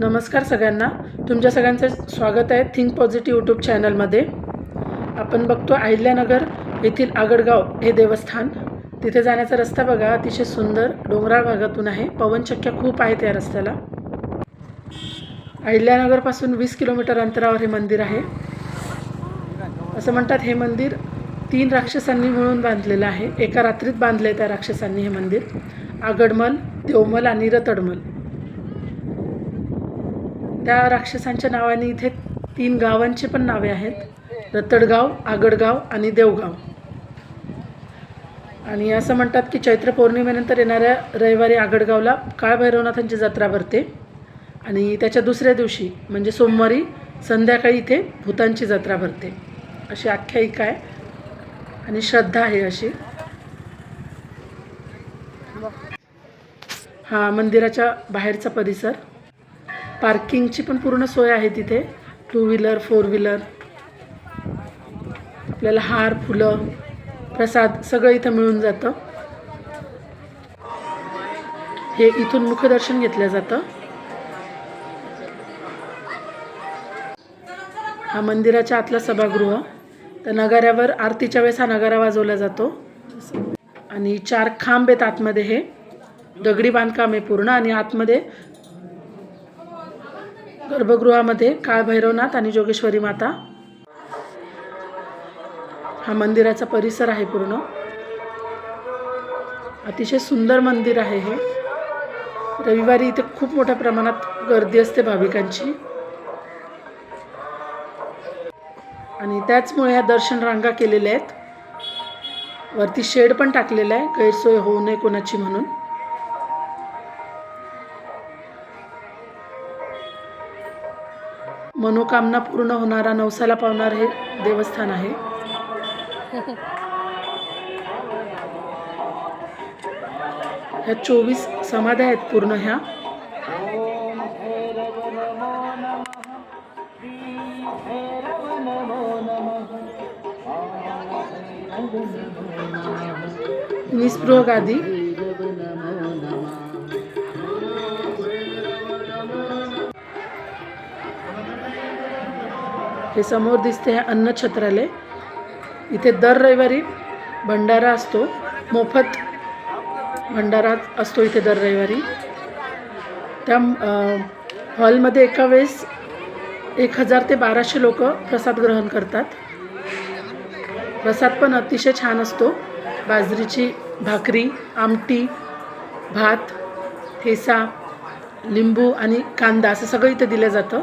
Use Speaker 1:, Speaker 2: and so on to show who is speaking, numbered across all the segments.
Speaker 1: नमस्कार सगळ्यांना. तुमच्या सगळ्यांचं स्वागत आहे थिंक पॉझिटिव्ह यूट्यूब चॅनलमध्ये आपण बघतो अहिल्यानगर येथील आगडगाव हे देवस्थान. तिथे जाण्याचा रस्ता बघा अतिशय सुंदर डोंगराळ भागातून आहे. पवनचक्क्या खूप आहेत या रस्त्याला. अहिल्यानगरपासून वीस किलोमीटर अंतरावर हे मंदिर आहे. असं म्हणतात हे मंदिर तीन राक्षसांनी मिळून बांधलेलं आहे. एका रात्रीत बांधलं आहे त्या राक्षसांनी हे मंदिर. आगडमल देवमल आणि रतडमल. त्या राक्षसांच्या नावाने इथे तीन गावांची पण नावे आहेत. रतडगाव आगडगाव आणि देवगाव. आणि असं म्हणतात की चैत्र पौर्णिमेनंतर येणाऱ्या रविवारी आगडगावला काळभैरवनाथांची जत्रा भरते. आणि त्याच्या दुसऱ्या दिवशी म्हणजे सोमवारी संध्याकाळी इथे भूतांची जत्रा भरते. अशी आख्यायिका आहे. आणि श्रद्धा आहे अशी. हा मंदिराच्या बाहेरचा परिसर. पार्किंगची पण पूर्ण सोय आहे तिथे. Two wheeler four wheeler. आपल्याला हार फुलं प्रसाद सगळं इथं मिळून जातं. हे इथून मुखदर्शन घेतलं जातं. हा मंदिराच्या आतला सभागृह. तर नगाऱ्यावर आरतीच्या वेळेस हा नगारा वाजवला जातो. आणि चार खांब आहेत आतमध्ये हे. दगडी बांधकाम आहे पूर्ण आणि आतमध्ये गर्भगृहामध्ये काळभैरवनाथ आणि जोगेश्वरी माता. हा मंदिराचा परिसर आहे पूर्ण. अतिशय सुंदर मंदिर आहे हे. रविवारी इथे खूप मोठ्या प्रमाणात गर्दी असते भाविकांची. आणि त्याचमुळे ह्या दर्शन रांगा केलेल्या आहेत. वरती शेड पण टाकलेला आहे. गैरसोय होऊ नये कोणाची म्हणून. मनोकामना पूर्ण होणारा नवसाला पावणार हे देवस्थान आहे. ह्या चोवीस समाध्या आहेत पूर्ण ह्या. निस्पृह गादी. हे समोर दिसते हे अन्नछत्रालय. इथे दर रविवारी भंडारा असतो. मोफत भंडारा असतो इथे दर रविवारी. त्या हॉलमध्ये एका वेळेस एक हजार ते बाराशे लोक प्रसाद ग्रहण करतात. प्रसाद पण अतिशय छान असतो. बाजरीची भाकरी आमटी भात ठेसा लिंबू आणि कांदा असं सगळं इथं दिलं जातं.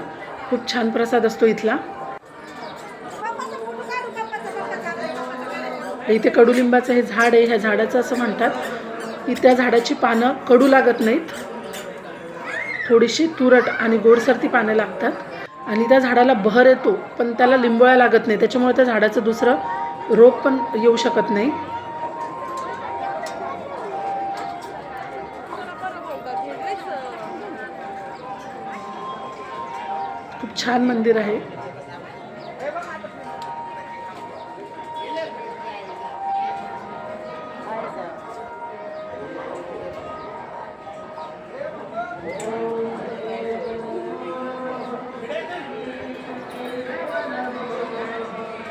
Speaker 1: खूप छान प्रसाद असतो इथला. इथे कडुलिंबाचं हे झाड आहे. ह्या झाडाचं असं म्हणतात की त्या झाडाची पानं कडू लागत नाहीत. थोडीशी तुरट आणि गोडसरती पानं लागतात. आणि त्या झाडाला बहर येतो पण त्याला लिंबोळ्या लागत नाही. त्याच्यामुळे त्या झाडाचं दुसरं रोग पण येऊ शकत नाही. खूप छान मंदिर आहे.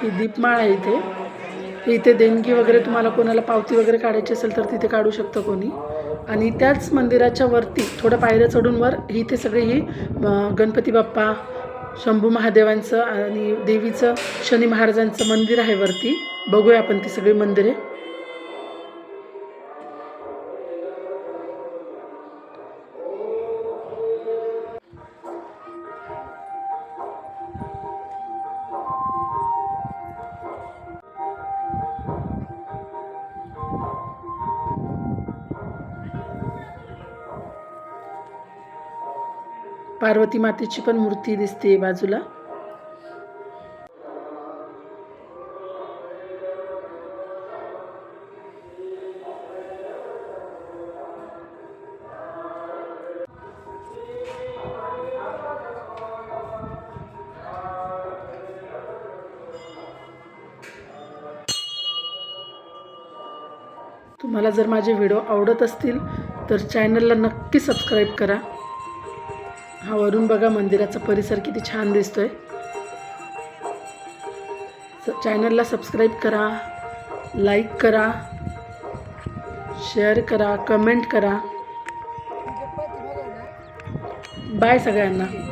Speaker 1: ही दीपमाळ आहे इथे. इथे देणगी वगैरे तुम्हाला कोणाला पावती वगैरे काढायची असेल तर तिथे काढू शकतं कोणी. आणि त्याच मंदिराच्या वरती थोडं पायऱ्या चढून वर ही इथे सगळी ही गणपती बाप्पा शंभू महादेवांचं आणि देवीचं शनी महाराजांचं मंदिर आहे वरती. बघूया आपण ती सगळी मंदिरे. पार्वती मातेची पण मूर्ती दिसते बाजूला. तुम्हाला जर माझे व्हिडिओ आवडत असतील तर चॅनलला नक्की सबस्क्राईब करा. हा वरून बघा मंदिराचा परिसर किती छान दिसतोय. स- चॅनलला सबस्क्राईब करा लाईक करा शेअर करा कमेंट करा. बाय सगळ्यांना.